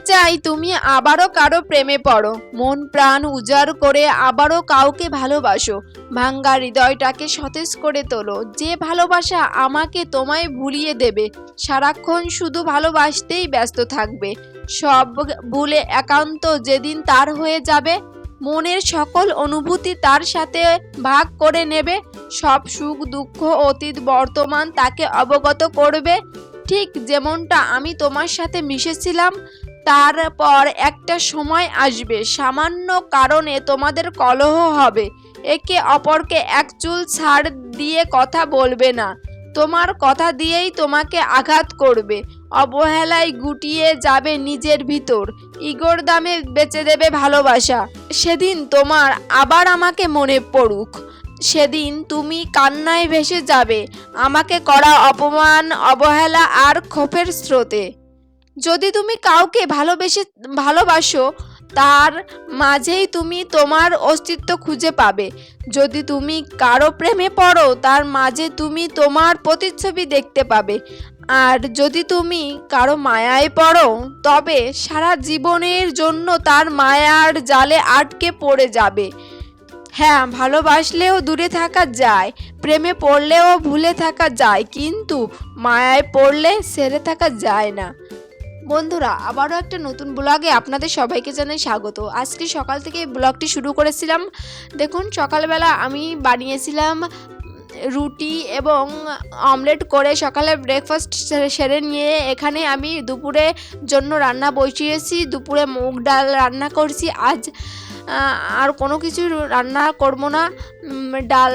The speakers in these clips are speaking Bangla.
চাই, তুমি আবারও কারও প্রেমে পড়ো। মন প্রাণ উজাড় করে আবারও কাউকে ভালোবাসো। ভাঙ্গা হৃদয়টাকে সতেজ করে তোলো। যে ভালোবাসা আমাকে তোমায় ভুলিয়ে দেবে, সারাক্ষণ শুধু ভালোবাসতেই ব্যস্ত থাকবে। সব ভুলে একান্ত যেদিন তার হয়ে যাবে, মনের সকল অনুভূতি তার সাথে ভাগ করে নেবে। সব সুখ, দুঃখ, অতীত, বর্তমান তাকে অবগত করবে। ঠিক যেমনটা আমি তোমার সাথে মিশেছিলাম তারপর একটা সময় আসবে, সামান্য কারণে তোমাদের কলহ হবে। একে অপরকে এক চুল ছাড় দিয়ে কথা বলবে না। তোমার কথা দিয়েই তোমাকে আঘাত করবে। অবহেলায় গুটিয়ে যাবে নিজের ভিতর। ইগোর দামে বেচে দেবে ভালোবাসা। সেদিন তোমার আবার আমাকে মনে পড়ুক। সেদিন তুমি কান্নায় ভেসে যাবে। আমাকে করা অপমান, অবহেলা আর ক্ষোভের স্রোতে। যদি তুমি কাউকে ভালোবেসে, ভালোবাসো, তার মাঝেই তুমি তোমার অস্তিত্ব খুঁজে পাবে। যদি তুমি কারও প্রেমে পড়ো, তার মাঝে তুমি তোমার প্রতিচ্ছবি দেখতে পাবে। আর যদি তুমি কারও মায়ায় পড়ো, তবে সারা জীবনের জন্য তার মায়ার জালে আটকে পড়ে যাবে। হ্যাঁ ভালোবাসলেও দূরে থাকা যায়, প্রেমে পড়লেও ভুলে থাকা যায়, কিন্তু মায়ায় পড়লে সেরে থাকা যায় না। বন্ধুরা, আবারও একটা নতুন ব্লগে আপনাদের সবাইকে জানাই স্বাগত। আজকে সকাল থেকে ব্লগটি শুরু করেছিলাম। দেখুন, সকালবেলা আমি বানিয়েছিলাম রুটি এবং অমলেট করে সকালে ব্রেকফাস্ট সেরে নিয়ে এখানে আমি দুপুরে জন্য রান্না বসিয়েছি। দুপুরে মুগ ডাল রান্না করছি। আজ আর কোনো কিছু রান্না করব না। ডাল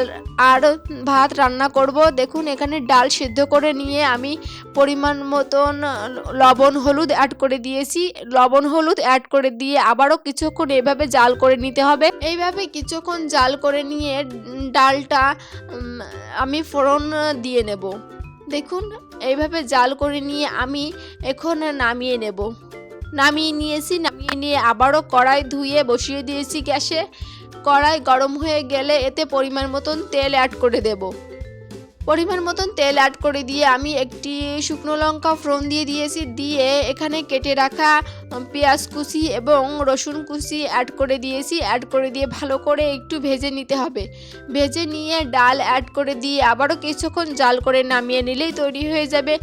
আর ভাত রান্না করব। দেখুন, এখানে ডাল সিদ্ধ করে নিয়ে আমি পরিমাণ মতন লবণ, হলুদ অ্যাড করে দিয়েছি। লবণ, হলুদ অ্যাড করে দিয়ে আবারও কিছুক্ষণ এভাবে জাল করে নিতে হবে। এইভাবে কিছুক্ষণ জাল করে নিয়ে ডালটা আমি ফোড়ন দিয়ে নেব। দেখুন, এইভাবে জাল করে নিয়ে আমি এখন নামিয়ে নেব। নামিয়ে নিয়েছি, নামিয়ে নিয়ে আবারও কড়াই ধুয়ে বসিয়ে দিয়েছি গ্যাসে। কড়াই গরম হয়ে গেলে এতে পরিমাণ মতন তেল অ্যাড করে দেব। পরিমাণ মতন তেল অ্যাড করে দিয়ে আমি একটি শুকনো লঙ্কা ফোড়ন দিয়ে দিয়েছি। দিয়ে এখানে কেটে রাখা পেঁয়াজ কুচি এবং রসুন কুচি অ্যাড করে দিয়েছি। অ্যাড করে দিয়ে ভালো করে একটু ভেজে নিতে হবে। ভেজে নিয়ে ডাল অ্যাড করে দিয়ে আবারও কিছুক্ষণ জাল করে নামিয়ে নিলেই তৈরি হয়ে যাবে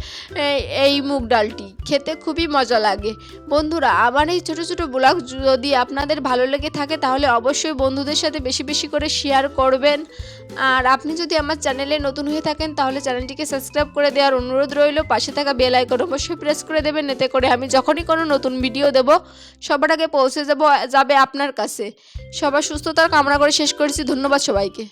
এই মুগ ডালটি। খেতে খুবই মজা লাগে। বন্ধুরা, আমার এই ছোটো ছোটো ব্লগ যদি আপনাদের ভালো লেগে থাকে, তাহলে অবশ্যই বন্ধুদের সাথে বেশি বেশি করে শেয়ার করবেন। আর আপনি যদি আমার চ্যানেলে নতুন হয়ে থাকেন, তাহলে চ্যানেলটিকে সাবস্ক্রাইব করে দেওয়ার অনুরোধ রইল। পাশে থাকা বেল আইকন অবশ্যই প্রেস করে দেবেন, এতে করে আমি যখনই কোনো নতুন ভিডিও দেব, সবার আগে পৌঁছে যাব, যাবে আপনার কাছে। সবার সুস্থতার কামনা করে শেষ করেছি। ধন্যবাদ সবাইকে।